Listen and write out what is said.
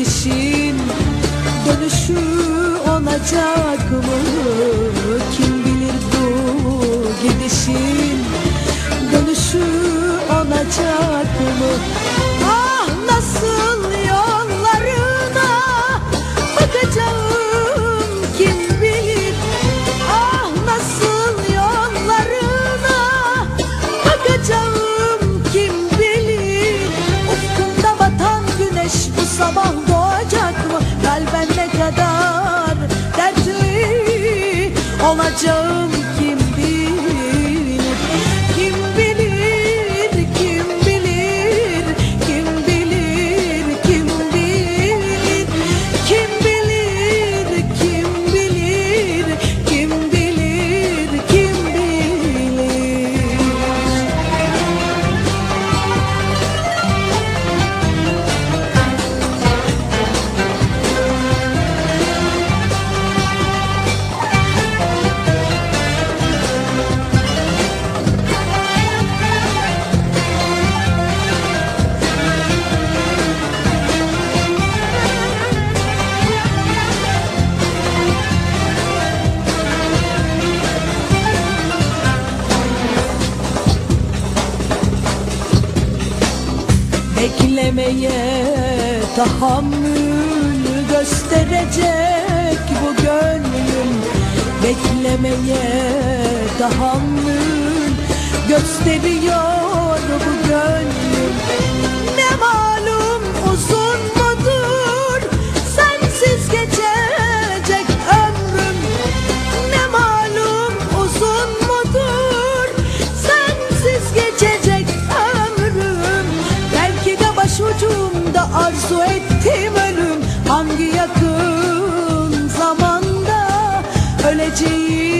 gidişin dönüşü olacak mı? Kim bilir bu gidişin dönüşü olacak mı? Ah nasıl yollarına bakacağım kim bilir? Ah nasıl yollarına bakacağım kim bilir? Ufkunda batan güneş bu sabah Beklemeye tahammül gösterecek bu gönlüm. Beklemeye tahammül gösteriyor bu gönlüm da arzu ettim ölüm. Hangi yakın zamanda öleceğim?